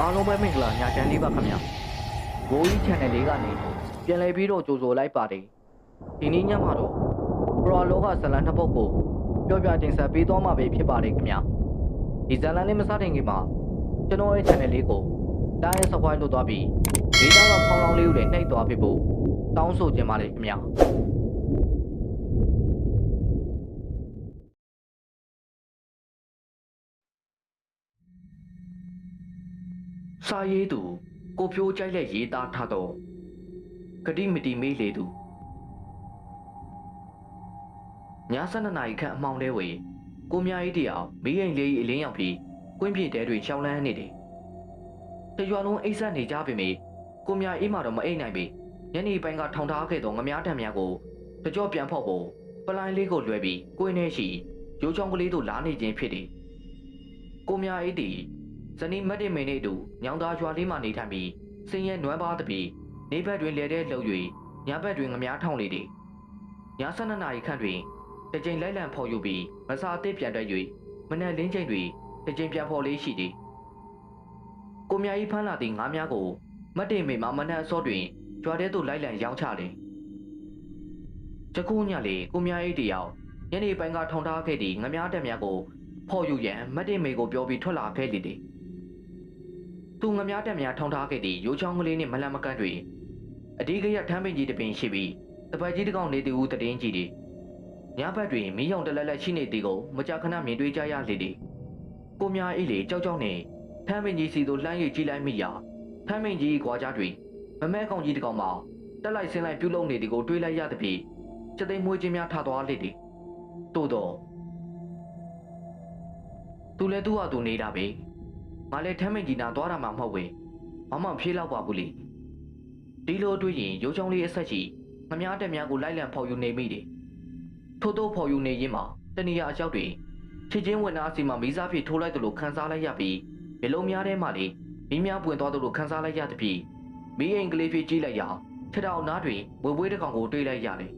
အားလုံးပဲမင်္ဂလာညချမ်းလေးပါခင်ဗျာဘိုးကြီး channel လေးကနေပြန်လည်ပြီးတော့ကြိုဆိုလိုက်ပါတယ်ဒီနေ့ညမှာတော့ပရောလောကဇလန်နှစ်ပုတ်ကိုပြောပြတင်ဆက်ပေးသွားမှာပဲဖြစ်ပါတယ်ခင်ဗျာဒီဇလန်လေးမစတင်ခင်မှာကျွန်တော်ရဲ့ channel လေးကိုတိုင်း subscribe လုပ်သွားပြီးဒီတော့ဖောင်းလောင်းလေးကိုလည်းနှိပ်သွားပေးဖို့တောင်းဆိုချင်ပါတယ်ခင်ဗျာ စာရေးသူကိုဖြိုးကြိုက်လက်ရေးသားထားသောဂတိမတီမေးလေသူည7နာရီခန့်အမှောင်ထဲဝေကိုမြအေးတယောက်မိရင်လေးအလင်းရောက်ပြီးကွင်းပြည့်တဲတွင်ရှောင်းလန်းနေတယ်တရွာလုံးအိတ်ဆက်နေကြပေမယ့်ကိုမြအေးမှတော့မအိတ်နိုင်ပေညနေပိုင်းကထောင်ထားခဲ့သောငမားတံများကိုတကြော့ပြန်ဖောက်ဖို့ပလိုင်းလေးကိုလွှဲပြီးကွင်းထဲရှိရိုးချောင်းကလေးတို့လာနေခြင်းဖြစ်တယ်ကိုမြအေးတီ ဇနီးမတ်တင်မင်းနဲ့အတူညောင်သားရွာလေးမှနေထိုင်ပြီးစင်ရဲ့နွမ်းပါသဖြင့်နေဘက်တွင်လဲတဲ့လှုပ်၍ညဘက်တွင်ငမားထောင်လေတယ်ည7နာရီခန့်တွင်တစ်ကြိမ်လိုက်လံဖော်ယူပြီးမစာအသစ်ပြန်တက်၍မနက်လင်းချိန်တွင်တစ်ကြိမ်ပြန်ဖော်လေးရှိသည်ကိုမြကြီးဖမ်းလာသည့်ငါးများကိုမတ်တင်မေမှမနက်အစောတွင်ကြွားတဲ့သို့လိုက်လံရောင်းချတယ်တကူညလေကိုမြကြီးတယောက်ညနေပိုင်းကထောင်ထားခဲ့သည့်ငမားတက်များကိုဖော်ယူရန်မတ်တင်မေကိုပြောပြီးထွက်လာခဲ့လေသည် သူငမားတက်များထောင်ထားခဲ့သည့်ရိုးချောင်းကလေးနှင့်မလန်မကန့်တွင်အဒီကရထမ်းပင်ကြီးတစ်ပင်ရှိပြီးတပတ်ကြီးတစ်ကောင်နေသည်ဟုတည်င်းကြည့်သည်ညဘက်တွင်မီးရောင်တလက်လက်ရှိနေသည်ကိုမကြာခဏမြင်တွေ့ကြရလေသည်ကိုများအေးလေကြောက်ကြောက်နေဖမ်းမင်းကြီးစီသို့လှမ်း၍ကြည့်လိုက်မိရာဖမ်းမင်းကြီးကွာကြားတွင်မမဲကောင်ကြီးတစ်ကောင်မှတက်လိုက်ဆင်းလိုက်ပြုတ်လုံနေသည်ကိုတွေးလိုက်ရသည်ဖြင့်စက်သိမ်းမွေးခြင်းများထသွားလေသည်သို့တော့သူလည်းသူ့ဟာသူနေတာပဲ ငါလည်းထမ်းမင်းကြီးနာသွားတာမှမဟုတ်ဝေမမဖြေးလောက်ပါဘူးလေဒီလိုတွေးရင်ရိုးချောင်းလေးအဆက်ရှိငမားတက်များကိုလိုက်လံဖော်ယူနေမိတယ်ထို့သောဖော်ယူနေရင်းမှာတဏီယာအကြောက်တွေချစ်ချင်းဝင်နာစီမှာမိစားဖြစ်ထိုးလိုက်သလိုခန်းစားလိုက်ရပြီးမျိုးလုံးများထဲမှာလေမိများပွင့်သွားသလိုခန်းစားလိုက်ရသည်ဖြင့်မိအိမ်ကလေးဖြစ်ကြည့်လိုက်ရာထထောင်နားတွင်ဝေဝေးတစ်ကောင်ကိုတွေ့လိုက်ရတယ်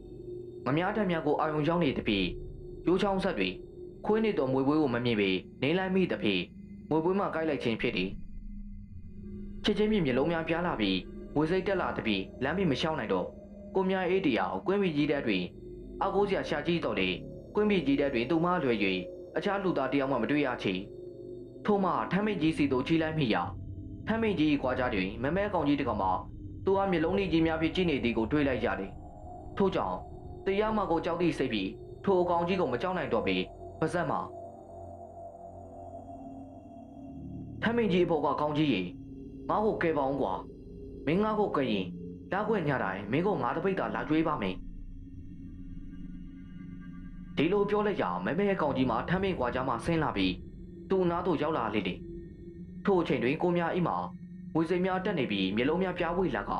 ။မများတက်များကိုအာယုံရောက်နေသည်ဖြင့်ရိုးချောင်းဆက်တွေခွေးနေတော်မွေပွေးကိုမမြင်ပေနေလိုက်မိသည်ဖြင့် မွေပွေးမှကိုက်လိုက်ခြင်းဖြစ်သည်။ချစ်ချင်းမြင်မျိုးလုံးများပြားလာပြီးဝေစိတ်တက်လာသည်ဖြင့်လမ်းမမလျှောက်နိုင်တော့ကိုမြအေးတရားကိုကွင်းမီကြီးတဲ့တွင်အကိုစရာရှာကြည့်တော့လေကွင်းပြကြီးတဲ့တွင်သူမလွယ်၍အခြားလူသားတယောက်မှမတွေ့ရချေထို့မှထမ်းမိတ်ကြီးစီတို့ကြီးလိုက်မိရာထမ်းမိတ်ကြီးကွာကြားတွင်မမဲကောင်ကြီးတစ်ကောင်မှသူအမျက်လုံးလေးကြီးများဖြင့်ကြည့်နေသည်ကိုတွေ့လိုက်ရတယ်ထို့ကြောင့်တရားမကိုကြောက်သည့်စိတ်ပြီးထိုအကောင်ကြီးကိုမကြောက်နိုင်တော့ပေပါဇက်မှာ ထမ်းမိတ်ကြီးအဖို့ကကောင်းကြီးရေငါ့ကိုကယ်ပါအောင်ကွာမင်းငါ့ကိုကယ်ရင်လာခွင့်ညတိုင်းမင်းကိုငါတပိတ်တာလာကြွေးပါမယ်ဒီလိုပြောလိုက်ရမမဲအကောင်ကြီးမှာထမ်းပင်ကွာကြားမှာဆင်းလာပြီးသူ့နားသို့ရောက်လာလေလေထို့အချိန်တွင်ကိုများအိမ်မှာဝေစိမ်များတက်နေပြီးမျက်လုံးများပြားဝေလာက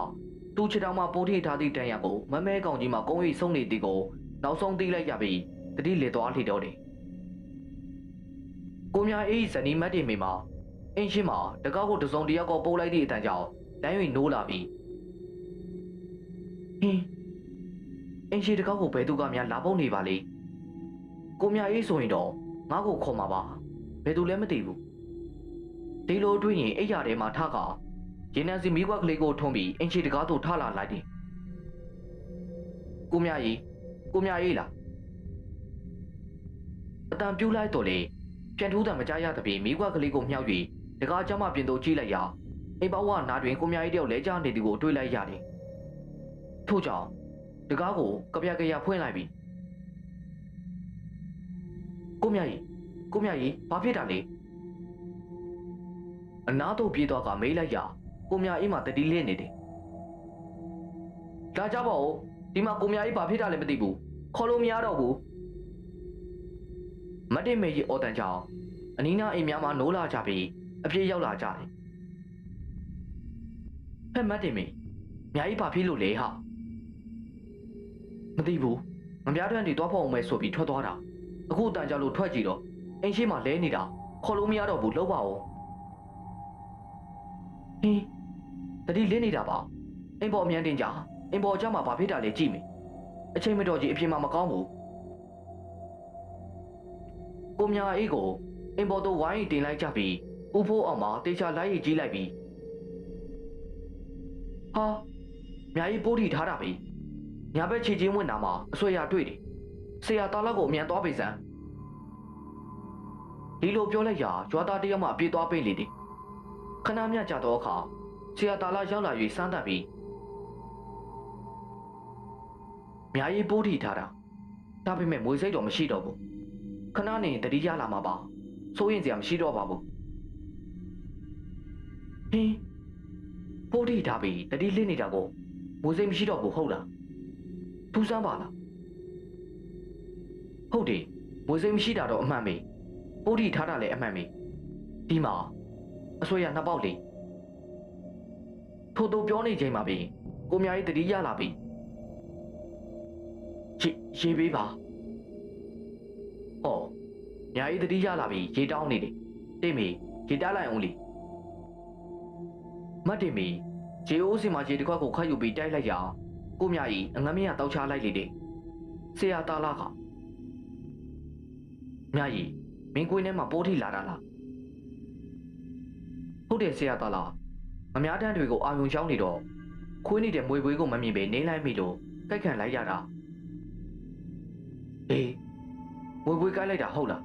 သူ့ခြေထောက်မှာပိုးထိထားသည့်တန်ရကိုမမဲအကောင်ကြီးမှာကုန်းရိပ်ဆုံးနေသည်ကိုနောက်ဆုံးသိလိုက်ရပြီးတတိလေသွားလှတော့တယ်ကိုများအေးဇနီးမတ်တင်မိမှာ အင်းရှိမှာတကောက်ကိုတစုံတယောက်ကိုပိုးလိုက်သည့်အတန်ကြောင့်လမ်း၍နိုးလာပြီးဟင်းအင်းရှိတကောက်ကိုဘယ်သူကများလာပုတ်နေပါလိမ့်ကိုမြအေးဆိုရင်တော့ငါ့ကိုခေါ်မှာပါဘယ်သူလဲမသိဘူးဒီလိုတွေးရင်အိယာထဲမှာထကရေနံစီမီးကွက်ကလေးကိုထုံးပြီးအင်ချီတကားသို့ထလာလိုက်တယ်ကိုမြအေးကိုမြအေးလားအတန်ပြူးလိုက်တော့လေပြန်ထိုးတယ်မကြားရသဖြင့်မီးကွက်ကလေးကိုမြှောက်၍ တကားကျမပြင်သို့ကြည့်လိုက်ရာအိမ်ပေါဝနာတွင်ကိုမြအေးတယောက်လဲကျနေသည်ကိုတွေးလိုက်ရတယ်ထို့ကြောင့်တကားကိုကပြကရဖွင့်လိုက်ပြီးကိုမြကြီးကိုမြကြီးဘာဖြစ်တာလဲအနာတို့ပြေးတော့ကမေးလိုက်ရကိုမြအေးမှတတိလစ်နေတယ်ဒါကြပါဦးဒီမှာကိုမြအေးဘာဖြစ်တာလဲမသိဘူးခေါ်လို့မရတော့ဘူးမတ်တင်မေကြီးအော်တန်ကြောင်အနီးနားအိမ်များမှာနိုးလာကြပြီး အပြေးရောက်လာကြတယ်ဟဲ့မတ်တင်မေမြာကြီးဘာဖြစ်လို့လဲဟာမသိဘူးငပြားတန်းတီသွားဖို့အောင်မဲဆိုပြီးထွက်သွားတာအခုအတန်ကြလို့ထွက်ကြည့်တော့အိမ်ရှိမှလဲနေတာခေါ်လို့မရတော့ဘူးလောက်ပါဦးဟင်းတတိလင်းနေတာပါအိမ်ပေါ်အမြန်တင်ကြအိမ်ပေါ်အကြမှာဘာဖြစ်တာလဲကြည့်မယ်အချိန်မတော်ကြီးအပြင်မှာမကောင်းဘူးကိုမြအေးကိုအိမ်ပေါ်သို့ဝိုင်းတင်လိုက်ကြပြီး ဦးဖိုးအောင်မှာတေချာလိုက်ရည်ကြီးလိုက်ပြီဟာမြာကြီးပိုးထီထားတာပဲညာဘက်ခြေချင်းဝင်တာမှာအဆွေရတွေ့တယ်ဆရာတာလောက်ကိုအမြန်သွားပိစံဒီလိုပြောလိုက်ရာကြွားသားတယောက်မှပြေးသွားပိလေတယ်ခဏမြကြတော့အခါဆရာတာလာရောက်လာ၍စမ်းသပ်ပြီးမြာကြီးပိုးထီထားတာဒါပေမဲ့မွေစိတ်တော့မရှိတော့ဘူးခဏနေတတိရလာမှာပါစိုးရင်စရာမရှိတော့ပါဘူး ဟင်းပိုးထီထားပြီးတတိလစ်နေတာကိုမွေစိတ်မရှိတော့ဘူးဟုတ်လားထူးဆန်းပါလားဟုတ်တယ်မွေစိတ်မရှိတာတော့အမှန်ပဲပိုးထီထားတာလည်းအမှန်ပဲဒီမှာအဆွေရနှစ်ပေါက်လေးထို့သူပြောနေချိန်မှာပဲကိုမြာကြီးတတိရလာပြီရေရေပေးပါဟောမြာကြီးတတိရလာပြီရေတောင်းနေတယ်တိတ်မီရေတားလိုက်အောင်လေ မတ်တင်မီရေအိုးစင်မှာရေတစ်ခွက်ကိုခတ်ယူပြီးတိုက်လိုက်ရာကိုမြကြီးအငမင်းရတောက်ချလိုက်လေတယ်ဆရာတာလာကမြကြီးမင်းကိုင်းထဲမှာပိုးထိလာတာလားဟုတ်တယ်ဆရာတာလာမများတန်းတွေကိုအာယုံချောင်းနေတော့ခွေးနေတဲ့မွေပွေးကိုမမြင်ပဲနေလိုက်မိလို့ကြိုက်ခံလိုက်ရတာအေးမွေပွေးကြိုက်လိုက်တာဟုတ်လား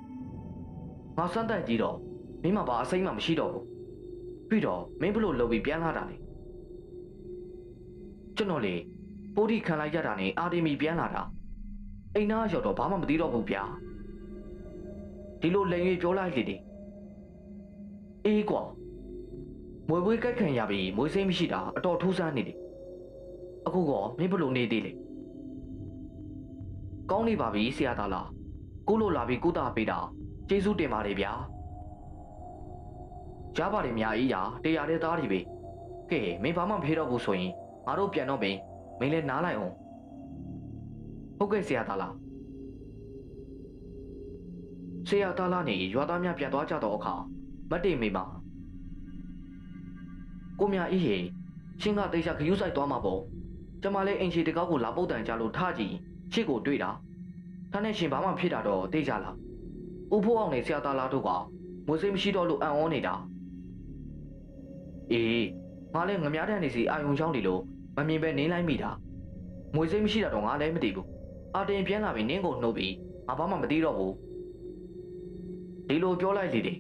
ငါစမ်းတက်ကြည့်တော့မင်းမပါအစိမ့်မှမရှိတော့ဘူး ပြီးတော့မင်းဘလို့လှုပ်ပြီးပြန်လာတာလေကျွန်တော်လေပိုးထိခံလိုက်ရတာနဲ့အာဒီမီပြန်လာတာအိမ်သားရောက်တော့ဘာမှမသိတော့ဘူးဗျာဒီလိုလည်းရွေပြောလိုက်လေဒီအေးကွာမွေပွေးကြိုက်ခံရပြီးမွေးစိမ့်မရှိတာအတော်ထူးဆန်းနေတယ်အခုကမင်းဘလို့နေသေးလေကောင်းနေပါပြီဆရာသားလားကိုလိုလာပြီးကုသပေးတာကျေးဇူးတင်ပါတယ်ဗျာ ရပါတယ်မြာကြီးရာတရားတဲ့သားတွေပဲကဲမင်းဘာမှမဖေးတော့ဘူးဆိုရင်ငါတို့ပြန်တော့ပင်မင်းလည်းနားလိုက်အောင်ဟုတ်ကဲ့ဆရာသားလားဆရာသားလားနေရွာသားများပြန်သွားကြတော့အခါမတ်တိတ်မိမှာကိုမြအေးရေရှင်ကတေချာခယူးဆိုင်သွားမှာပေါ့ကျမလည်းအင်ချီတကောက်ကိုလာပုတ်တန်ကြလို့ထားကြည့်ရှစ်ကိုတွေ့တာဒါနဲ့ရှင်ဘာမှဖြစ်တာတော့တေချာလားဦးဖိုးအောင်နဲ့ဆရာသားလားတို့ကမွေစိမရှိတော့လို့အံ့ဩနေတာ အေးငါလည်းငမားတန်နေစီအာယုံချောင်းနေလို့မမြင်ပဲနင်းလိုက်မိတာမွေစိမရှိတာတော့ငါလည်းမသိဘူးအာတင်ပြန်လာပြီးနင်းကိုနှုတ်ပြီးငါဘာမှမသိတော့ဘူးဒီလိုပြောလိုက်လေတယ်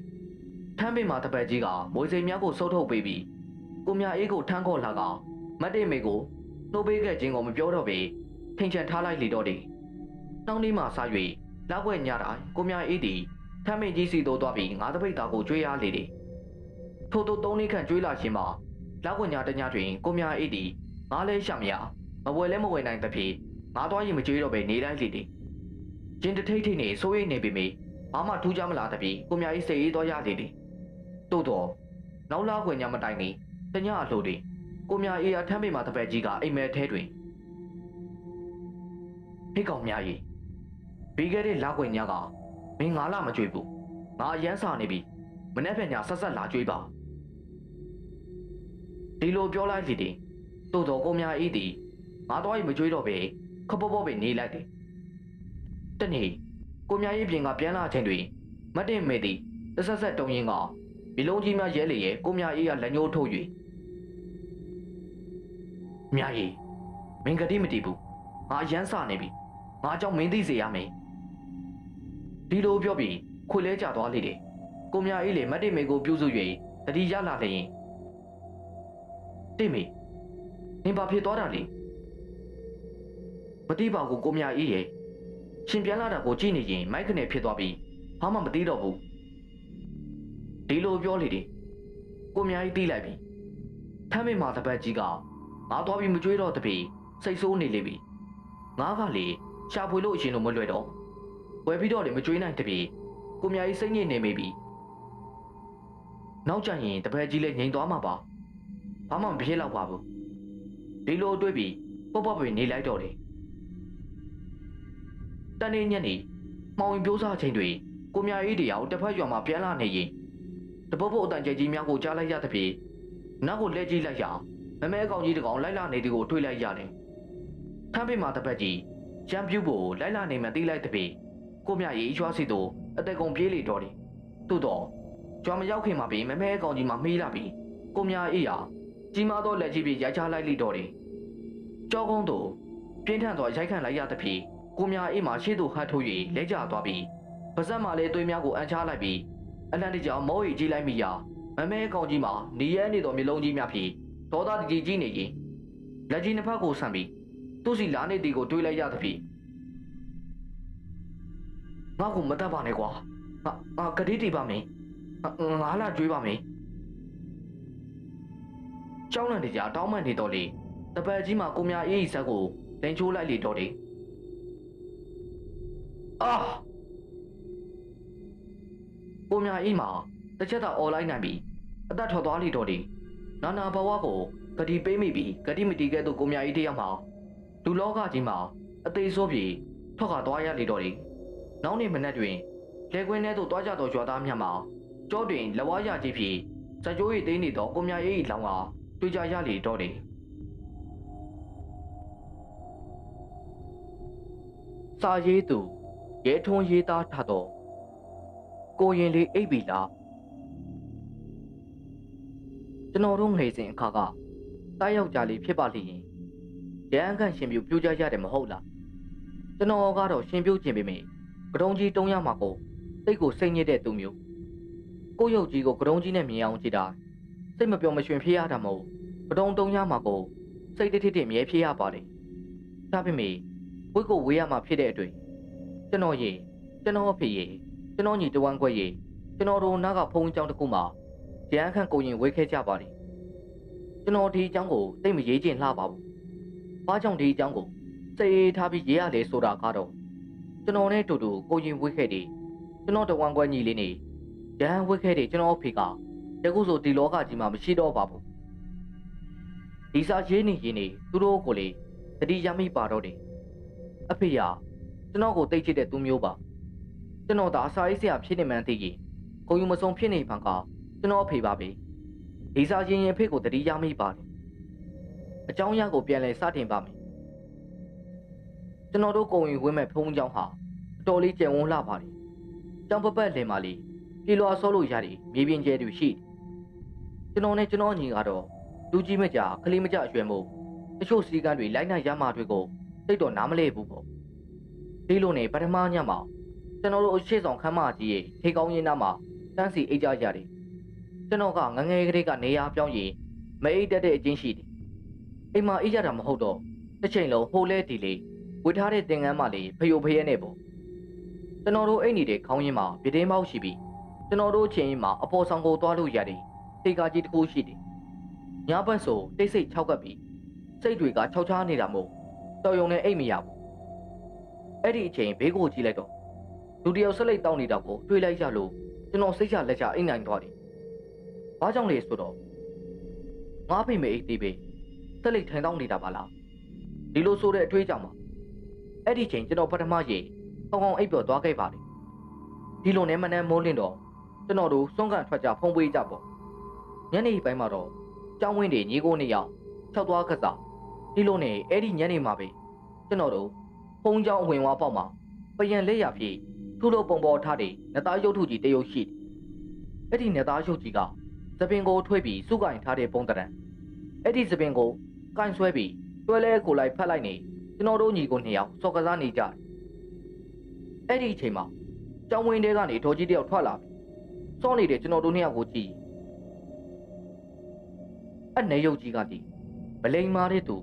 ထမ်းပင်မှာတပတ်ကြီးကမွေစိများကိုစုပ်ထုတ်ပေးပြီးကိုမြအေးကိုထမ်းခေါ်လာကမတ်တေမေကိုနှုတ်ပေးခဲ့ခြင်းကိုမပြောတော့ပေထိန်ချန်ထားလိုက်လေတော့တယ်။တောင်းလေးမှဆာ၍လောက်ွက်ညတာကိုမြအေးသည်ထမ်းမင်းကြီးစီတို့သွားပြီးငါတပိတ်သားကိုကြွေးရလေတယ်။ ထို့သောသုံးလေးခန့်ကြွေးလာခြင်းမှာလောက်ွက်ညတညတွင်ကိုမြအေးသည်ငါလဲရှာမရမဝယ်လဲမဝယ်နိုင်သဖြင့်ငါသွားရင်မကြွေးတော့ပဲနေလိုက်လေတယ်။ကျင်းတထိတ်ထိတ်နေစိုးရိမ်နေပေမယ့်ဘာမှထူးခြားမလာသဖြင့်ကိုမြအေးစိတ်အေးသွားရလေတယ်။သို့တော့နောက်လောက်ွက်ညမတိုင်မီတညအလှတွေကိုမြအေးအားထမ်းမိမှာတပည့်ကြီးကအိမ်မဲထဲတွင်ဟိတ်ကောင်များကြီးပြီးခဲ့တဲ့လောက်ွယ်ညကမင်းငါလာမကြွေဘူးငါအရန်စာနေပြီမနေ့ကညဆက်ဆက်လာကြွေးပါ ဒီလိုပြောလိုက်လေတင်တိုးတော်ကိုမြအေးသည်ငါတော့မကြွေးတော့ပဲခပ်ပေါ်ပေါ်ပဲနေလိုက်တယ်တနေ့ကိုမြအေးပြင်ကပြန်လာချိန်တွင်မတ်တင်မေသည်တဆက်ဆက်တုံရင်ကမီလုံးကြီးများရဲလေရဲ့ကိုမြအေးကလက်ညှိုးထုတ်၍မြာကြီးမင်းကတိမတီးဘူးငါအရန်စနေပြီငါအကြောင်းမင်းသိစေရမယ်ဒီလိုပြောပြီးခွေလဲကြသွားလေတယ်ကိုမြအေးလေမတ်တိမေကိုပြုစု၍တတိရလာလျင် တိမေနင်ဘာဖြစ်သွားတာလဲမတိပါဘူးကိုမြအေးရဲ့ရှင်ပြန်လာတာကိုကြည့်နေရင်မိုက်ခနဲ့ဖြစ်သွားပြီးဘာမှမသိတော့ဘူးဒီလိုပြောလေတယ်ကိုမြအေးတီးလိုက်ပြီထမ်းမေမာတပတ်ကြီးကငါသွားပြီးမကြွေးတော့တပြီစိတ်ဆိုးနေလေပြီငါကလေရှာဖွေလို့အရှင်တို့မလွယ်တော့ဝယ်ပြီးတော့လေမကြွေးနိုင်တပြီကိုမြကြီးစိတ်ညစ်နေမိပြီနောက်ကျရင်တပည့်ကြီးလည်းငြိမ်သွားမှာပါ ဘာမှမဖြစ်တော့ပါဘူးဒီလိုတွေးပြီးပုတ်ပုတ်ပဲနေလိုက်တော့တယ်တနေ့ညနေမောင်ရင်ပြိုးစားချိန်တွေကိုမြကြီးတရားတစ်ဖက်ရွာမှာပြန်လာနေရင်တပုတ်ပုတ်အတန်ကျဲကြီးများကိုကြားလိုက်ရသဖြင့်နောက်ကိုလဲကြည့်လိုက်ရမမဲကောင်ကြီးတကောင်လိုက်လာနေသည်ကိုတွေ့လိုက်ရတယ်။ထမ်းပိမှာတပတ်ကြီးရံပြူဖို့လိုက်လာနေမှသိလိုက်တဲ့ပေကိုမြရေးရွှားစီတို့အသက်ကုန်ပြေးလေတော့တယ်။သို့တော့ကြွားမရောက်ခင်မှာပြီမမဲအကောင်ကြီးမှမေးလာပြီကိုမြအေးဟာ ကြီးမားသောလက်ကြီးပြီးရိုက်ချလိုက်လိတော့တယ်ကြောကုန်းတို့ပြင်းထန်စွာရိုက်ခန့်လိုက်ရသဖြင့်ကိုမြအေးမှရှေ့သို့ဟတ်ထိုး၍လဲကျသွားပြီးပါဇက်မှလည်းသွေးများကိုအန်ချလိုက်ပြီးအလန်တကြောင်မောရီကြီးလိုက်မိရာမမဲအကောင်ကြီးမှနေရဲနေသောမျိုးလုံးကြီးများဖြင့်ဒေါသတကြီးကြီးနေရင်လက်ကြီးနှစ်ဖက်ကိုဆန့်ပြီးသူ့စီလာနေတီကိုတွေးလိုက်ရသဖြင့်ငါ့ကိုမတတ်ပါနဲ့ကွာငါငါကတိတီပါမယ်ငါလာကြွေးပါမယ် ကျောင်းလန်တကြတောင်းမှန်နေတော့လေတပည့်ကြီးမှကိုမြအေးဤဇက်ကိုလင်ချိုးလိုက်လေတော့တယ်အာကိုမြအေးမှာတစ်ချက်တော့អော်လိုက်နိုင်ပြီအသက်ထွက်သွားလိတော့တယ်နာနာဘဝကိုဂတိပေးမိပြီဂတိမတီကဲ့သို့ကိုမြအေးတယောက်မှာလူလောကကြီးမှာအသေးဆိုးပြေထွက်ခွာသွားရလေတော့တယ်နောက်နေ့မနက်တွင်လေကွင်းထဲသို့တွားကြသောကြွားသားများမှာကြောတွင်လဝါရကြီးဖြင့်စကြိုးရည်သိမ်းနေသောကိုမြအေး၏လောင်က တွေ့ကြရလေတော့တယ်စာရေးသူရဲထွန်းရေးသားထားသောကိုရင်လေးအိပ်ပြီလားကျွန်တော်တို့ငယ်စဉ်အခါကတားယောက်ျားလေးဖြစ်ပါလိမ့်ရင်ရန်အခန့်ရှင်ပြူပြူကြရတယ်မဟုတ်လားကျွန်တော်ကတော့ရှင်ပြူခြင်းပေမယ့်ကတုံးကြီးတုံးရမှာကိုစိတ်ကိုစိတ်ညစ်တဲ့သူမျိုးကိုရုပ်ကြီးကိုကတုံးကြီးနဲ့မြင်အောင်ကြည့်တာစိတ်မပြောမရွှင်ဖြစ်ရတာမဟုတ် ကတုံးတုံးရမှာကိုစိတ်တစ်ထစ်ထစ်မြဲဖြစ်ရပါလေဒါပေမဲ့ဝိတ်ကိုဝေးရမှာဖြစ်တဲ့အတွက်ကျွန်တော်ရေကျွန်တော်အဖေရေကျွန်တော်ညီတဝမ်းခွက်ရေကျွန်တော်တို့နားကဖုံးကြောင်းတစ်ခုမှာရန်ခန့်ကိုရင်ဝေးခဲ့ကြပါလေကျွန်တော်ဒီအကြောင်းကိုသိမရေးချင်လှပါဘူးဘာကြောင့်ဒီအကြောင်းကိုစိတ်ထားပြီးရေးရလဲဆိုတာကတော့ကျွန်တော်နဲ့တူတူကိုရင်ဝေးခဲ့တယ်ကျွန်တော်တဝမ်းခွက်ညီလေးနေရန်ဝေးခဲ့တယ်ကျွန်တော်အဖေကတကူဆိုဒီလောကကြီးမှာမရှိတော့ပါဘူး ဒီစာရေးနေရင်းနေသူတို့ကိုလေတတိယမိပါတော့တယ်အဖေကကျွန်တော်ကိုတိတ်ချစ်တဲ့သူမျိုးပါကျွန်တော်ဒါအစာရေးဆရာဖြစ်နေမှန်းသိရင်ဂုံယူမစုံဖြစ်နေပါကကျွန်တော်အဖေပါပဲဒီစာရင်ရင်အဖေကိုတတိယမိပါတယ်အကြောင်းအရာကိုပြန်လဲစတင်ပါမယ်ကျွန်တော်တို့ကိုဝင်ဝင်းမဲ့ဖုံးကြောင်းဟာအတော်လေးကြံဝန်းလှပါတယ်ကျောင်းပပတ်လင်မာလေးပြေလွာဆောလို့ရတယ်မြေပြင်ကျဲတူရှိကျွန်တော်နဲ့ကျွန်တော်ညီကတော့ လူကြီးမကြကလေးမကြအရွယ်မို့တချို့စီကန်းတွေလိုက်နိုင်ရမှာတွေကိုသိတော့နားမလဲဘူးပေါ့ဒီလိုနဲ့ပထမညမှာကျွန်တော်တို့အရှိဆောင်ခမ်းမကြီးရဲ့ထေကောင်းရင်းနားမှာတန်းစီအိတ်ကြရတယ်ကျွန်တော်ကငငယ်ကလေးကနေရာပြောင်းရင်မအိတ်တက်တဲ့အချင်းရှိတယ်အိမ်မှာအိတ်ကြတာမဟုတ်တော့တစ်ချိန်လုံးဟိုလဲဒီလေးဝေထားတဲ့သင်္ကန်းမလေးဖယိုဖယဲနဲ့ပေါ့ကျွန်တော်တို့အိတ်နေတဲ့ခေါင်းရင်းမှာပြတင်းပေါက်ရှိပြီးကျွန်တော်တို့ချင်းမှာအပေါ်ဆောင်ကိုသွားလို့ရတယ်ထိတ်ကားကြီးတစ်ခုရှိတယ် ညဘက်ဆိုတိတ်ဆိတ်၆ကပ်ပြီးစိတ်တွေကခြောက်ချားနေတာမို့တော်ယုံနဲ့အိတ်မရဘူးအဲ့ဒီအချိန်ဘေးကိုကြည့်လိုက်တော့လူတယောက်ဆက်လက်တောင်းနေတာကိုတွေးလိုက်ရလို့ကျွန်တော်စိတ်ချလက်ချအိတ်နိုင်သွားတယ်ဘာကြောင့်လဲဆိုတော့ငါဖေမေအိတ်သေးပဲဆက်လက်ထိုင်တောင်းနေတာပါလားဒီလိုဆိုတဲ့အတွေးကြောင့်ပါအဲ့ဒီချိန်ကျွန်တော်ပထမရေကောင်းကောင်းအိပ်ပျော်သွားခဲ့ပါတယ်ဒီလိုနဲ့မနှမ်းမိုးလင်းတော့ကျွန်တော်တို့စွန့်ကန်ထွက်ကြဖုံးပေးကြပေါ့ညနေပိုင်းမှာတော့ ကျောင်းဝင်းတွေညီကိုနေရောက်၆သွားကစားဒီလိုနဲ့အဲ့ဒီညနေမှာပဲကျွန်တော်တို့ဖုံးကျောင်းအဝင်ဝါပေါက်မှာပယံလက်ရပြေထုလို့ပုံပေါ်ထားတဲ့နသားရုပ်ထုကြီးတရုပ်ရှိတယ်အဲ့ဒီနသားရုပ်ကြီးကသပင်ကိုထွေးပြီးစုကင်ထားတဲ့ပုံတရံအဲ့ဒီသပင်ကိုကင်ဆွဲပြီးတွဲလဲကိုလိုက်ဖတ်လိုက်နေကျွန်တော်တို့ညီကိုနှစ်ယောက်စော်ကစားနေကြတယ်အဲ့ဒီအချိန်မှာကျောင်းဝင်းတဲကနေဒေါ်ကြီးတယောက်ထွက်လာပြီစောနေတဲ့ကျွန်တော်တို့နှစ်ယောက်ကိုကြည့် အဲ့နေရုပ်ကြီးကဒီမလိန်မာတဲ့သူ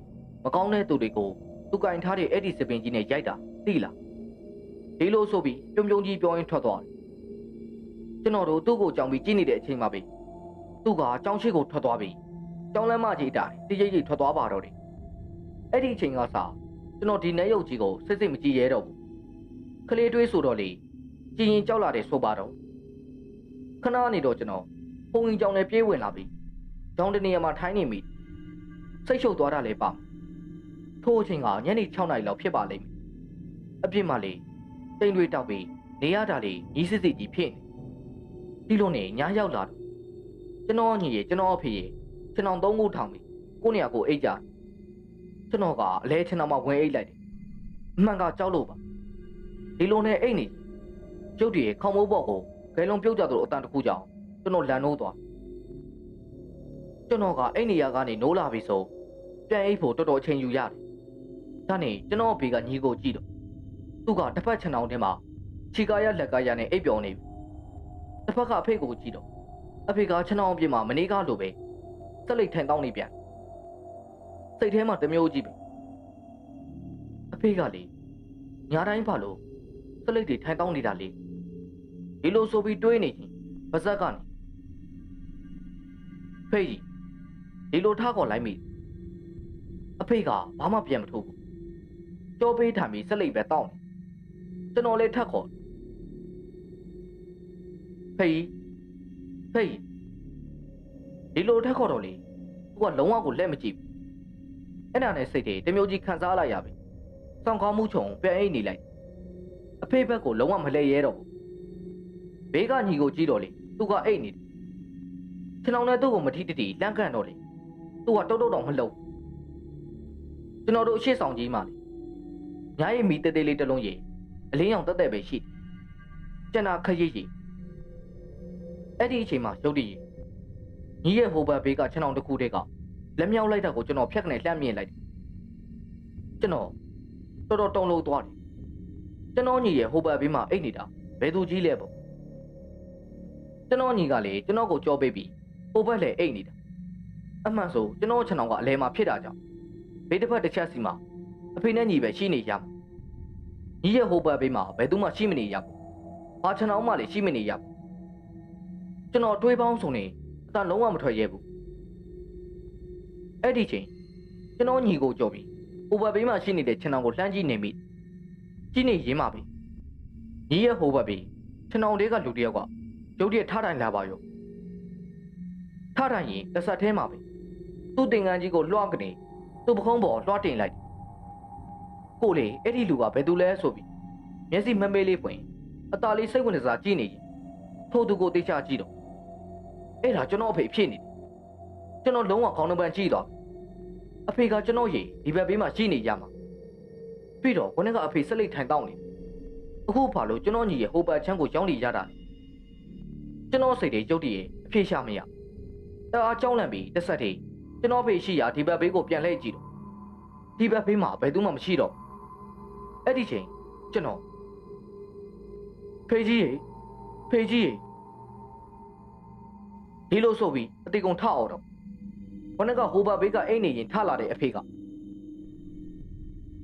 မကောင်းတဲ့သူတွေကိုသူကင်ထားတဲ့အဲ့ဒီစပင်ကြီးနဲ့ရိုက်တာသိလားဒီလိုဆိုပြီးပြုံပြုံကြီးပြောရင်းထွက်သွားတယ်ကျွန်တော်တို့သူ့ကိုကြောင်ပြီးကြည့်နေတဲ့အချိန်မှာပဲသူကကြောင်ရှိကိုထွက်သွားပြီးကြောင်လမ်းမကြီးတာတိကျကြီးထွက်သွားပါတော့တယ်အဲ့ဒီအချိန်ကစကျွန်တော်ဒီနေရုပ်ကြီးကိုစစ်စစ်မကြည့်ရတော့ဘူးကလေးတွေးဆိုတော့လေကြည်ရင်ကြောက်လာတယ်ဆိုပါတော့ခဏနေတော့ကျွန်တော်ပုံရင်ကြောင်နဲ့ပြေးဝင်လာပြီး ကြောင်တနေရာမှာထိုင်းနေမိစိတ်ရှုပ်သွားတာလည်းပါထို့အချိန်ကညနေ6နာရီလောက်ဖြစ်ပါလိမ့်မယ်အပြစ်မှလေတိမ်တွေတောက်ပြီးနေရတာလေညီစစ်စစ်ကြီးဖြစ်နေဒီလိုနဲ့ညားရောက်လာတော့ကျွန်တော်ညီရဲ့ကျွန်တော်အဖေရဲ့ကျွန်တော်သုံးခုထောင်ပြီးကိုနေရာကိုအိတ်ကြကျွန်တော်ကအလဲချင်းတော်မှဝင်အိတ်လိုက်တယ်အမှန်ကကြောက်လို့ပါဒီလိုနဲ့အိတ်နေကျုပ်တည်းခေါင်းမိုးဘော့ကိုဂဲလုံးပြုတ်ကြသလိုအတန်တစ်ခုကြောင်ကျွန်တော်လန်နိုးသွား ကျွန်တော်ကအဲ့နေရာကနေနိုးလာပြီဆိုပြန်အိပ်ဖို့တော်တော်အချိန်ယူရတယ်ဒါနဲ့ကျွန်တော်အဖေကညီကိုကြည့်တော့သူကတစ်ဖက်ခြံအောင်ထဲမှာခြေကားရလက်ကားရနဲ့အိပ်ပျော်နေပြီတစ်ဖက်ကအဖေကိုကြည့်တော့အဖေကခြံအောင်ပြင်မှာမနေကားလိုပဲစက်လိတ်ထိုင်တောင်းနေပြန်စိတ်ထဲမှာတမျိုးကြီးပဲအဖေကလေညာတိုင်းပါလို့စက်လိတ်တွေထိုင်တောင်းနေတာလေဒီလိုဆိုပြီးတွေးနေချင်းပါဇက်ကနေဖေးကြီး ဒီလိုထားခေါ်လိုက်မိအဖေကဘာမှပြန်မထိုးဘူးကြောပေးထိုင်ပြီးစက်လိတ်ပဲတောင်းနေကျွန်တော်လည်းထက်ခေါ်ဖေးကြီးဖေးကြီးဒီလိုထက်ခေါ်တော့လေသူကလုံးဝကိုလက်မကြည့်ဘူးအဲ့ဒါနဲ့စိတ်တွေတမျိုးကြီးခံစားလိုက်ရပြီစောင့်ကောင်းမှုချုံပြန်အိတ်နေလိုက်အဖေဘက်ကိုလုံးဝမလဲရဲတော့ဘူးဘေးကညီကိုကြည့်တော့လေသူကအိတ်နေတယ်ခြေထောင်နဲ့သူ့ကိုမထိတတိလန့်ကန်တော့လေ သူကတုတ်တုတ်တော့မလှုပ်ကျွန်တော်တို့အရှိဆောင်ကြီးမှလေညာရည်မီတဲတဲလေးတစ်လုံးရေအလင်းရောင်တက်တက်ပဲရှိတယ်ကျန်တာခရီးကြီးအဲ့ဒီအချိန်မှာရုတ်တရက်ညီရဲ့ဟိုဘက်ဘေးကခြေထောင်တစ်ခုတည်းကလက်မြောက်လိုက်တာကိုကျွန်တော်ဖြတ်ကနေလှမ်းမြင်လိုက်တယ်ကျွန်တော်တော်တော်တုံလို့သွားတယ်ကျွန်တော်ညီရဲ့ဟိုဘက်ဘေးမှာအိတ်နေတာဘယ်သူကြီးလဲပေါ့ကျွန်တော်ညီကလေကျွန်တော်ကိုကြောပေးပြီးဟိုဘက်လည်းအိတ်နေတာ အမှန်ဆိုကျွန်တော်ခြံတော်ကအလဲမှာဖြစ်တာကြောင့်ဘေးတစ်ဖက်တစ်ချက်စီမှာအဖေနဲ့ညီပဲရှိနေရမှာညီရဲ့ဟိုဘက်ဘေးမှာဘယ်သူမှရှိမနေရဘူးဘာခြံတော်မှလည်းရှိမနေရဘူးကျွန်တော်တွေးပေါင်းဆိုနေအတန်လုံးဝမထွက်ရဲဘူးအဲ့ဒီချိန်ကျွန်တော်ညီကိုကြော်ပြီးဟိုဘက်ဘေးမှာရှိနေတဲ့ခြံတော်ကိုလှမ်းကြည့်နေမိကြည့်နေရင်းပါပဲညီရဲ့ဟိုဘက်ဘေးခြံတော်တွေကလူတယောက်ကရုတ်တရက်ထားတိုင်လာပါရောထားတိုင်ရင်တစ်ဆက်ထဲမှာပဲ သူ့တင်ငန်းကြီးကိုလွှတ်ကနေသူ့ပခုံးပေါ်လွှတ်တင်လိုက်ကိုလေအဲ့ဒီလူကဘယ်သူလဲဆိုပြီးမျက်စိမမေးလေးပွင့်အตาလေးစိတ်ဝင်စားကြည့်နေရင်ထို့သူကိုတေချာကြည့်တော့အဲ့ဒါကျွန်တော်အဖေဖြစ်နေတယ်ကျွန်တော်လုံးဝခေါင်းနှပန်းကြည့်တော့အဖေကကျွန်တော်ရေဒီဘက်ဘေးမှာရှိနေရမှာပြီးတော့ခေါင်းကအဖေဆက်လက်ထိုင်တောင်းနေအခုဘာလို့ကျွန်တော်ညီရဲ့ဟိုဘက်ချမ်းကိုကြောင်းနေရတာလဲကျွန်တော်စိတ်တွေကြုတ်တည်အဖြေရှာမရတအားကြောင်းလန့်ပြီးတစ်ဆက်တည်း ကျွန်တော်ဖေရှိရာဒီဘက်ဘေးကိုပြန်လှည့်ကြည့်တော့ဒီဘက်ဘေးမှာဘယ်သူမှမရှိတော့အဲ့ဒီချိန်ကျွန်တော်ဖေကြီးရေဖေကြီးရေဒီလိုဆိုပြီးအတီကုံထအောင်တော့ခொနကဟိုဘဘေးကအိတ်နေရင်ထလာတဲ့အဖေက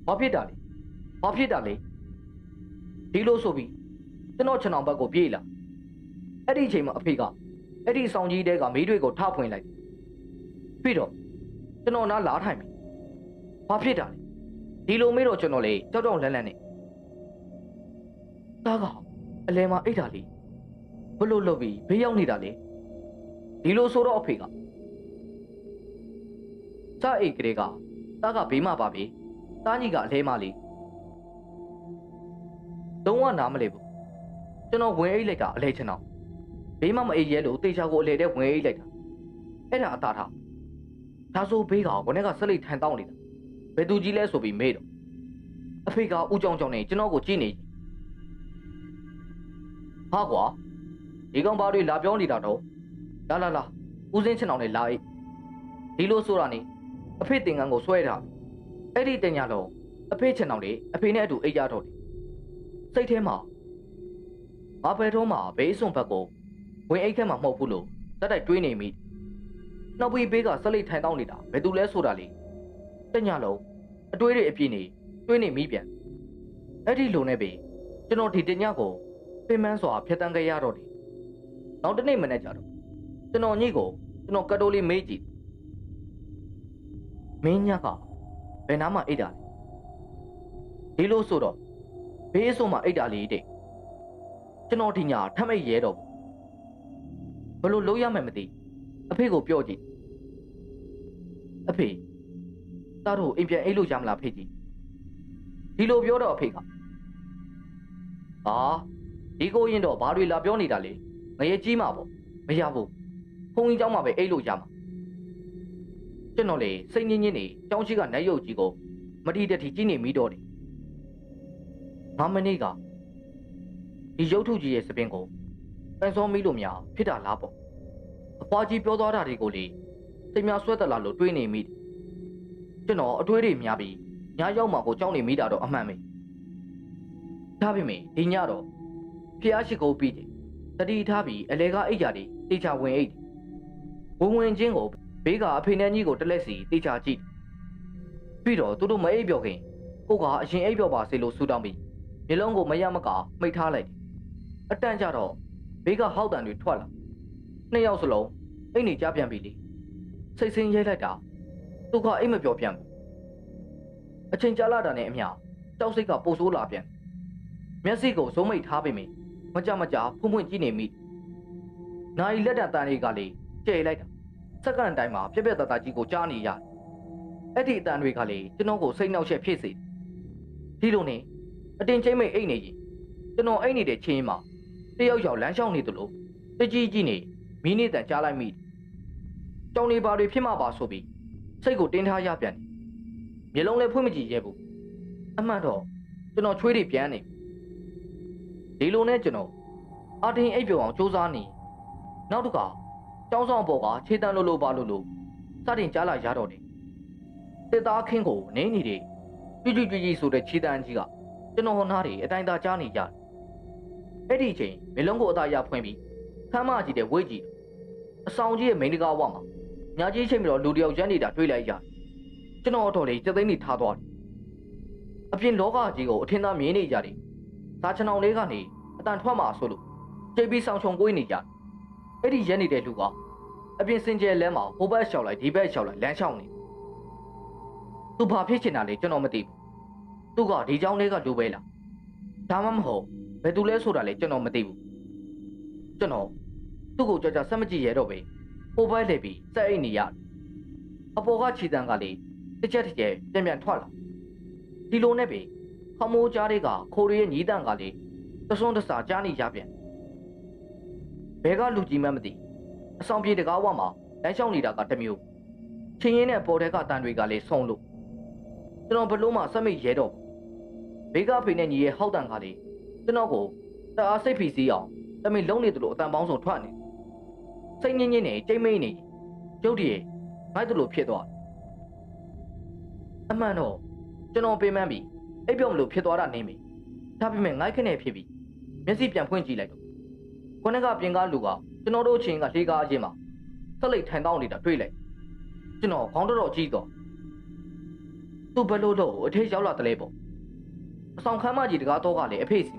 ဘာဖြစ်တာလဲဘာဖြစ်တာလဲဒီလိုဆိုပြီးကျွန်တော်ခြံအောင်ဘက်ကိုပြေးလာအဲ့ဒီအချိန်မှာအဖေကအဲ့ဒီဆောင်ကြီးတဲကမေးတွေကိုထဖွင့်လိုက် ပြီးတော့ကျွန်တော်နားလာထိုင်ပြီဘာဖြစ်တာလဲဒီလိုမေးတော့ကျွန်တော်လေကြောက်ကြောက်လန့်လန့်နဲ့သားကအလဲမှာအိတ်တာလေးဘလို့လုပ်ပြီးဘေးရောက်နေတာလေဒီလိုဆိုတော့အဖေကစားအိတ်ကလေးကသားကဘေးမှာပါပြီသားကြီးကအလဲမှာလေးလုံးဝနားမလဲဘူးကျွန်တော်ဝင်အိတ်လိုက်တာအလဲချင်တော့ဘေးမမအေးရဲလို့တေချာကိုအလေတဲ့ဝင်အိတ်လိုက်တာအဲ့ဒါအသာထား ဒါဆိုဘေးကကိုနဲ့ကဆက်လက်ထိုင်တောင်းနေတာဘယ်သူကြီးလဲဆိုပြီးမေးတော့အဖေကဦးကြောင်ကြောင်နဲ့ကျွန်တော်ကိုကြည့်နေဟာကွာဒီကောင်ဘာတွေလာပြောနေတာတော့လာလာလာဦးစင်းချင်အောင်နဲ့လာအိတ်ဒီလိုဆိုတာနေအဖေတင်ငန်းကိုဆွဲထားအဲ့ဒီတင်ညာလုံးအဖေချင်အောင်လေအဖေနဲ့အတူအိတ်ကြတော့တယ်စိတ်ထဲမှာငါဘယ်တော့မှဘေးစွန်ဘက်ကိုဝင်အိတ်ခက်မှာမဟုတ်ဘူးလို့တက်တိုက်တွေးနေမိ နောက်ပြီးဘေးကဆက်လက်ထိုင်တောင်းနေတာဘယ်သူလဲဆိုတာလေတညလုံးအတွေးတွေအပြည့်နေတွေးနေမိပြန်အဲ့ဒီလိုနဲ့ပဲကျွန်တော်ဒီတညကိုပင်မစွာဖျက်တမ်းခဲ့ရတော့တယ်နောက်တစ်နေ့မနေ့ကျတော့ကျွန်တော်ညိကိုကျွန်တော်ကတ်တိုးလေးမေးကြည့်မင်းညကဘယ်နားမှအိတ်တာလဲဒီလိုဆိုတော့ဘေးဆိုမှအိတ်တာလေးတဲ့ကျွန်တော်ဒီညထမ်းမိတ်ရဲတော့ဘလို့လုံးရမယ်မသိအဖေကိုပြောကြည့် အဖေသားတို့အိမ်ပြန်အိတ်လို့ရမလားဖေကြီးဒီလိုပြောတော့အဖေကဟာဒီကိုရင်တော့ဘာတွေလာပြောနေတာလဲငရဲကြီးမှာပေါ့မရဘူးဖုန်းကြီးเจ้าမှာပဲအိတ်လို့ရမှာကျွန်တော်လေစိတ်ညစ်ညစ်နေเจ้าရှိကနတ်ရုပ်ကြီးကိုမတိတက်ထီကြီးနေမိတော့တယ်ငါမနေ့ကဒီရုပ်ထုကြီးရဲ့စပင်ကိုပန်စောမီးလို့များဖြစ်တာလားပေါ့ ဖွားကြီးပြောသွားတာတွေကိုလေစိ တ်များဆွဲတက်လာလို့တွေးနေမိတယ်ကျွန်တော်အတွေးတွေများပြီးညရောက်မှကိုကြောက်နေမိတာတော့အမှန်ပဲဒါပေမဲ့ဒီညတော့ဖျားရှိကိုပြီးတယ်တတိထားပြီးအလဲကအိတ်ကြတွေတေချာဝင်အိတ်ဝင်ဝင်ချင်းကိုဘေးကအဖေနဲ့ကြီးကိုတလက်စီတေချာကြည့်ပြီးတော့သူတို့မအိပ်ပြောခင်ကိုကအရင်အိပ်ပြောပါစေလို့ဆူတောင်းပြီးမျက်လုံးကိုမရမကမိတ်ထားလိုက်တယ်အတန့်ကြတော့ဘေးကဟောက်တန်တွေထွက်လာနှစ်ယောက်စလုံးအိတ်နေကြပြန်ပြီလေ စိတ်ဆင်းရဲလိုက်တာသူကအိတ်မပြောပြန်ဘူးအချိန်ကြာလာတာနဲ့အမျှတောက်စိတ်ကပိုဆိုးလာပြန်မျက်စိကိုစုံမိတ်ထားပေမယ့်မကြမကြဖုံးဖွင့်ကြည့်နေမိနိုင်လက်တံတန်တွေကလေကျဲလိုက်တာစက္ကန့်တိုင်းမှာပြက်ပြက်တတကြီးကိုကြားနေရတယ်အဲ့ဒီအတန်တွေကလေကျွန်တော်ကိုစိတ်နှောက်ယှက်ဖြစ်စေဒီလိုနဲ့အတင်ချင်းမိတ်အိတ်နေကြီးကျွန်တော်အိတ်နေတဲ့ချင်းမှာတယောက်ယောက်လမ်းလျှောက်နေသလိုတကြီးကြီးနေမိနစ်တန်ကြားလိုက်မိတော င်နေပါတွေဖြစ်မှာပါဆိုပြီးစိတ်ကိုတင်းထားရပြန်တယ်မျက်လုံးလည်းဖွင့်မကြည့်ရဲဘူးအမှန်တော့ကျွန်တော်ချွေးတွေပြန်နေဒီလိုနဲ့ကျွန်တော်အတင်းအိပ်ပြောင်အောင်စူးစမ်းနေနောက်တစ်ခါကျောင်းဆောင်ပေါ်ကခြေတန်းလို့လို့ပါလို့လို့စတင်ကြားလာရတော့တယ်တစ်သားခင်းကိုနင်းနေတဲ့ကြွကြွကြွကြွဆိုတဲ့ခြေတန်းကြီးကကျွန်တော်ဟောနားတွေအတိုင်းသားကြားနေကြတယ်အဲ့ဒီအချိန်မျက်လုံးကိုအသာရဖွင့်ပြီးခမ်းမကြီးတဲ့ဝိတ်ကြီးအဆောင်ကြီးရဲ့မိန်းတကားဝမှာ ညာကြီးချိန်ပြီးတော့လူတယောက်ရမ်းနေတာတွေ့လိုက်ရတယ်ကျွန်တော်အတော်လေးစက်သိန်းနေထားသွားတယ်အပြင်လောကကြီးကိုအထင်သာမြင်နေကြတယ်သာချနောင်လေးကနေအတန်ထွက်မှာဆိုလို့ကြိတ်ပြီးဆောင်ချုံကိုင်းနေကြအဲ့ဒီရက်နေတဲ့လူကအပြင်စင်ကျဲလမ်းမှာဟိုဘက်လျှောက်လိုက်ဒီဘက်လျှောက်လိုက်လမ်းလျှောက်နေသူဘာဖြစ်ချင်တာလဲကျွန်တော်မသိဘူးသူကဒီเจ้าလေးကလူပဲလားဒါမှမဟုတ်ဘယ်သူလဲဆိုတာလဲကျွန်တော်မသိဘူးကျွန်တော်သူ့ကိုကြောက်ကြဆက်မကြည့်ရတော့ပဲ ဟိုဘက်လှည့်ပြီးစက်အိတ်နေရအပေါ်ကခြေတန်းကလေးတစ်ချက်တစ်ချက်ပြန်ပြန်ထွက်လာဒီလိုနဲ့ပဲခမိုးကြားတွေကခိုးရရဲ့ညီးတန်ကလေးတစွန်းတစာကြားနေရပြန်ဘဲကလူကြီးမှမသိအဆောင်ပြေတကားဝမှာလမ်းလျှောက်နေတာကတစ်မျိုးချင်းရင်းနဲ့ပေါ်တဲ့ကတန်တွေကလည်းဆုံလို့ကျွန်တော်ဘလို့မှစက်မိတ်ရဲတော့ဘေးကဖေနဲ့ညီရဲ့ဟောက်တန်ကလေးကျွန်တော်ကိုတအားစိတ်ဖီစီးအောင်တမိတ်လုံးနေတယ်လို့အတန်ပေါင်းစုံထွက်နေ စိတ်ညစ်ညစ်နေကြိတ်မိတ်နေကျုပ်တည်းငိုက်တယ်လို့ဖြစ်သွားအမှန်တော့ကျွန်တော်ပင်ပန်းပြီးအိပ်ပြောမလို့ဖြစ်သွားတာနေမိဒါပေမဲ့ငိုက်ခနဲ့ဖြစ်ပြီးမျက်စိပြန်ဖွင့်ကြည့်လိုက်တော့ခုနကပြင်ကားလူကကျွန်တော်တို့ချင်းကလေကားအချင်းမှာဆက်လက်ထိုင်တောင်းနေတာတွေ့လိုက်ကျွန်တော်ခေါင်းတော်တော်ကြီးတော့သူ့ဘလို့တော့အထေးရောက်လာတယ်လေပေါ့အဆောင်ခမ်းမကြီးတကားတော့ကလည်းအဖေ့စီ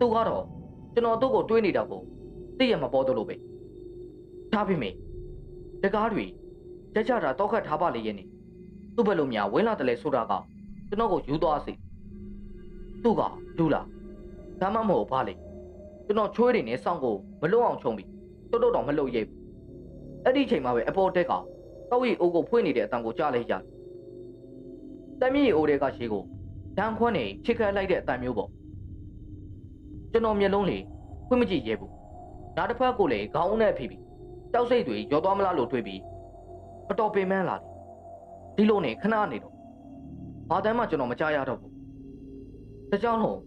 သူကတော့ကျွန်တော်တို့ကိုတွေးနေတာကိုသိရမပေါ်တော့လို့ပဲ ဒါပေမဲ့တကားတွေကြကြတာတောက်ခတ်ထားပါလေရဲ့နေသူ့ဘက်လိုများဝင်းလာတယ်လေဆိုတာကကျွန်တော်ကိုယူသွားစေသူကဒူလာဒါမှမဟုတ်ဘာလဲကျွန်တော်ချွေးတွေနဲ့စောင့်ကိုမလွတ်အောင်ခြုံပြီးတုတ်တုတ်တောင်မလှုပ်ရဲဘူးအဲ့ဒီအချိန်မှာပဲအပေါ်တက်ကတောက်ရီအိုးကိုဖွင့်နေတဲ့အတန်ကိုကြားလိုက်ရတယ်တမ်းမြေအိုးတွေကရှေးကိုဒန်ခွန်းနေချစ်ခတ်လိုက်တဲ့အတန်မျိုးပေါ့ကျွန်တော်မျက်လုံးလေးဖွင့်မကြည့်ရဲဘူးနောက်တစ်ဖက်ကိုလည်းခေါင်းနဲ့ဖိပြီး တောက်စိတ်တွေရောသွားမလားလို့တွေးပြီးအတော်ပင်ပန်းလာတယ်ဒီလိုနဲ့ခဏနေတော့ဘာတမ်းမှကျွန်တော်မကြားရတော့ဘူးတကြောင်လုံး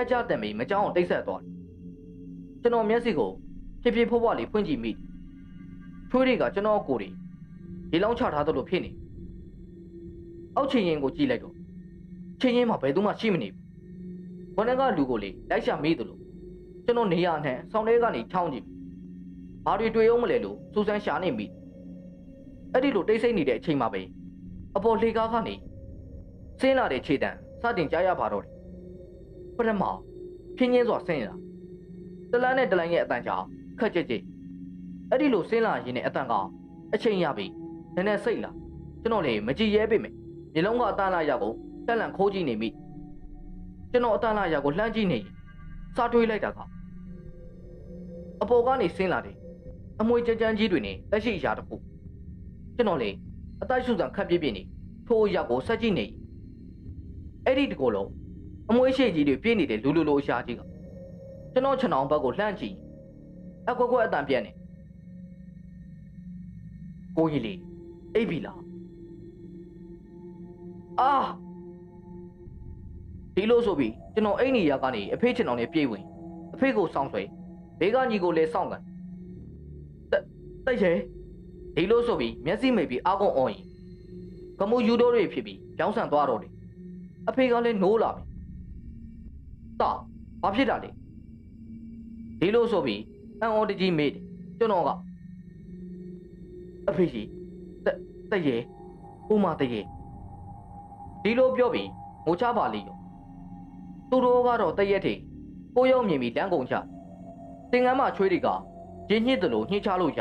အကြတံမီမကြောင်အောင်တိတ်ဆက်သွားတယ်ကျွန်တော်မျက်စိကိုဖြည်းဖြည်းဖွားဖွားလေးဖွင့်ကြည့်မိထွေးတွေကကျွန်တော်ကိုယ်တွေရေလောင်းချထားသလိုဖြစ်နေအောက်ချင်ရင်ကိုကြည့်လိုက်တော့ချင်းရင်မှာဘယ်သူမှရှိမနေဘူးဘွန်းကလူကိုလေလိုက်ရှာမေးသလိုကျွန်တော်နေရနဲ့ဆောင်းထဲကနေချောင်းကြည့် ဘာတွေတွေ့အောင်မလဲလို့စူးစမ်းရှာနေမိအဲ့ဒီလိုတိတ်ဆိတ်နေတဲ့အချိန်မှာပဲအပေါ်လေကားကနေဆင်းလာတဲ့ခြေတံစတင်ကြားရပါတော့တယ်ပထမဖြင်းချင်းစွာဆင်းလာတလန်းနဲ့တလန်းရဲ့အတန်ကြောင့်ခက်ကြက်ကြက်အဲ့ဒီလိုဆင်းလာရင်လည်းအတန်ကအချိန်ရပြီနည်းနည်းစိတ်လာကျွန်တော်လည်းမကြည်ရဲပေမဲ့မျိုးလုံးကအတန်လာရောက်ကိုတက်လန့်ခိုးကြည့်နေမိကျွန်တော်အတန်လာရောက်ကိုလှမ်းကြည့်နေရင်စားတွေးလိုက်တာကအပေါ်ကနေဆင်းလာတယ် အမွေကြမ်းကြမ်းကြီးတွေနဲ့တက်ရှိရာတခုကျွန်တော်လေအသက်ရှူစံခက်ပြပြနေထိုးရောက်ကိုဆက်ကြည့်နေအဲ့ဒီတကောလုံးအမွေရှိကြီးတွေပြည့်နေတဲ့လူလူလိုအရှာကြီးကကျွန်တော်ခြံအောင်ဘက်ကိုလှမ်းကြည့်အကွက်ကွက်အတန်ပြက်နေကိုကြီးလေးအိပ်ပြီလားအာဒီလိုဆိုပြီးကျွန်တော်အိမ်နေရကနေအဖေးချင်အောင်နဲ့ပြေးဝင်အဖေးကိုစောင့်ဆွဲဘေးကညီကိုလည်းစောင့်ကန် တတိတ်ရဲဒီလိုဆိုပြီးမျက်စိမိတ်ပြီးအာကုံအောင်ရင်ကမူယူတော့တွေဖြစ်ပြီးကြောင်းဆန်သွားတော့တယ်အဖေကလည်းနိုးလာပြီတာဘာဖြစ်တာလဲဒီလိုဆိုပြီးအန်အော်တကြီးမေးတယ်ကျွန်တော်ကအဖေကြီးတက်တက်ရဲဥမာတရဲဒီလိုပြောပြီးငိုချပါလိမ့်ရောသူတို့ကတော့တရက်ထိကိုရောက်မြင်ပြီးတန်းကုန်ချသင်္ကန်းမချွေးတွေကရင်းညစ်တယ်လို့ညှိချလို့ရ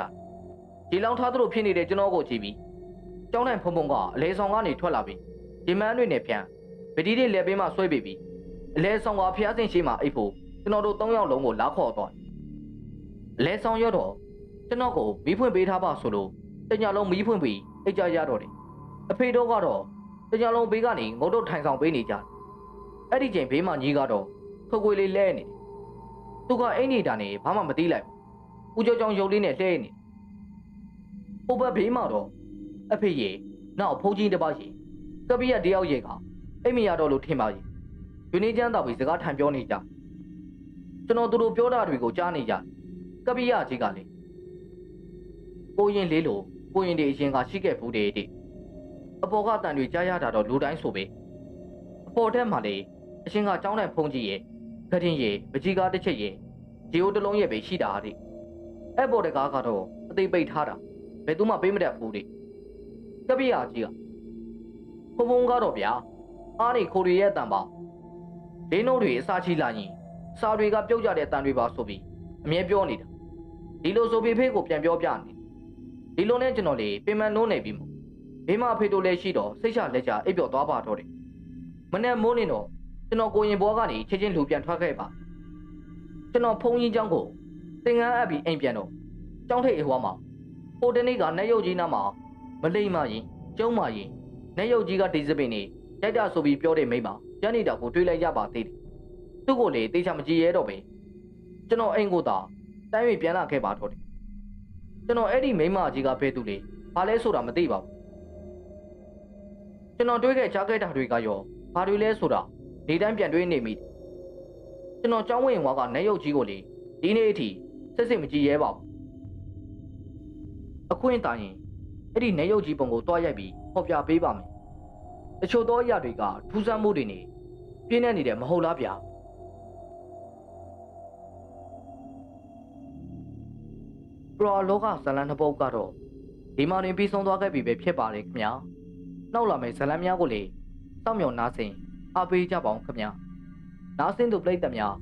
ရေလောင်ထားသလိုဖြစ်နေတဲ့ကျွန်တော်ကိုကြည့်ပြီးကျောင်းတိုင်းဖုံဖုံကအလဲဆောင်ကနေထွက်လာပြီးဒီမန်းတွေနဲ့ပြန်ဗတိတွေလက်ပေးမှဆွဲပေးပြီးအလဲဆောင်ကဖျားစင်ရှိမှအိပ်ဖို့ကျွန်တော်တို့၃ယောက်လုံးကိုလာခေါ်သွားအလဲဆောင်ရောက်တော့ကျွန်တော်ကိုမီးဖွင့်ပေးထားပါဆိုလို့တညလုံးမီးဖွင့်ပြီးအိတ်ကြရတော့တယ်အဖေတို့ကတော့တညလုံးဘေးကနေငုတ်တို့ထိုင်ဆောင်ပေးနေကြတယ်အဲ့ဒီချိန်ဘေးမှာညီကတော့ခွေခွေလေးလဲနေတယ်သူကအိတ်နေတာနဲ့ဘာမှမသိလိုက်ဘူးဦးကျော်ကျောင်းရုပ်လေးနဲ့လှဲနေ ဟိုဘက်ဘေးမှာတော့အဖေရေနောက်ဖုန်းကြီးတစ်ပါးရေကပီးရတယောက်ရေကအိတ်မရတော့လို့ထင်ပါရေယူနေချမ်းတော်ပြီးစကားထိုင်ပြောနေကြကျွန်တော်တို့ပြောတာတွေကိုကြားနေကြကပီးရကြီးကလေကိုရင်လေးလိုကိုရင်တွေအရင်ကရှိခဲ့ဘူးတဲ့တဲ့အပေါ်ကတန်တွေကြားရတာတော့လူတိုင်းဆိုပဲအပေါ်ထက်မှလေအရှင်ကကြောင်းတိုင်းဖုန်းကြီးရဲ့ဂဒင်ရဲ့ပကြီးကားတစ်ချက်ရဲ့ဂျီယိုတစ်လုံးရဲ့ပဲရှိတာတဲ့အဲ့ပေါ်တကားကတော့အသေးပိတ်ထားတာဘ ယ်သူမှပေးမတတ်ဘူးတဲ့ကပီးရကြီးကဖုံဖုံကတော့ဗျာအားနေခိုးတွေရဲ့တန်ပါဒင်းတို့တွေအစာချီလာရင်စာတွေကပြုတ်ကြတဲ့တန်တွေပါဆိုပြီးအမြဲပြောနေတာဒီလိုဆိုပြီးဖေးကိုပြန်ပြောပြနေဒီလိုနဲ့ကျွန်တော်လေပင်မနှိုးနေပြီမို့ဘေးမဖေးတို့လည်းရှိတော့စိတ်ချလက်ချအိပ်ပျော်သွားပါတော့တယ်မနဲ့မိုးနေတော့ကျွန်တော်ကိုရင်ဘွားကနေချက်ချင်းလူပြန်ထွက်ခဲ့ပါကျွန်တော်ဖုန်းကြီးเจ้าကိုသင်္ကန်းအပ်ပြီးအိမ်ပြန်တော့ကျောင်းထိပ်အဟွားမှာ ဟိုတနေ့ကနတ်ရုပ်ကြီးနားမှာမလိမ့်မရင်ကျုံးမရင်နတ်ရုပ်ကြီးကဒီစပင်နေရိုက်တာဆိုပြီးပြောတဲ့မိမရနေတာကိုတွေးလိုက်ရပါသေးတယ်သူ့ကိုလေတေချာမကြည့်ရဲတော့ပဲကျွန်တော်အိမ်ကိုသာတိုင်းဝေပြန်လာခဲ့ပါတော့တယ်ကျွန်တော်အဲ့ဒီမိမကြီးကဘယ်သူလဲဘာလဲဆိုတာမသိပါဘူးကျွန်တော်တွေးခဲ့ကြားခဲ့တာတွေကရောဘာတွေလဲဆိုတာနေတိုင်းပြန်တွေးနေမိတယ်ကျွန်တော်ကြောင်းဝင်ဝါကနတ်ရုပ်ကြီးကိုလေဒီနေ့အထိစစ်စစ်မကြည့်ရဲပါဘူး အခွင့်တာရင်အဲ့ဒီနတ်ရုပ်ကြီးပုံကိုတွားရိုက်ပြီးဟောပြပေးပါမယ်တချို့သောအရာတွေကထူးဆန်းမှုတွေနေပြင်းနေနေတယ်မဟုတ်လားဗျာပရောလောကဇလန်နှစ်ပုတ်ကတော့ဒီမှာတွင်ပြီးဆုံးသွားခဲ့ပြီပဲဖြစ်ပါတယ်ခင်ဗျာနောက်လာမယ့်ဇလန်များကိုလေစောင့်မျှော်နားဆင်အားပေးကြပါအောင်ခင်ဗျာနားဆင်သူပြိတ္တများ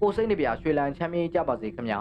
ကိုစိတ်နှပြရွှေလန်းချမ်းမြေ့ကြပါစေခင်ဗျာ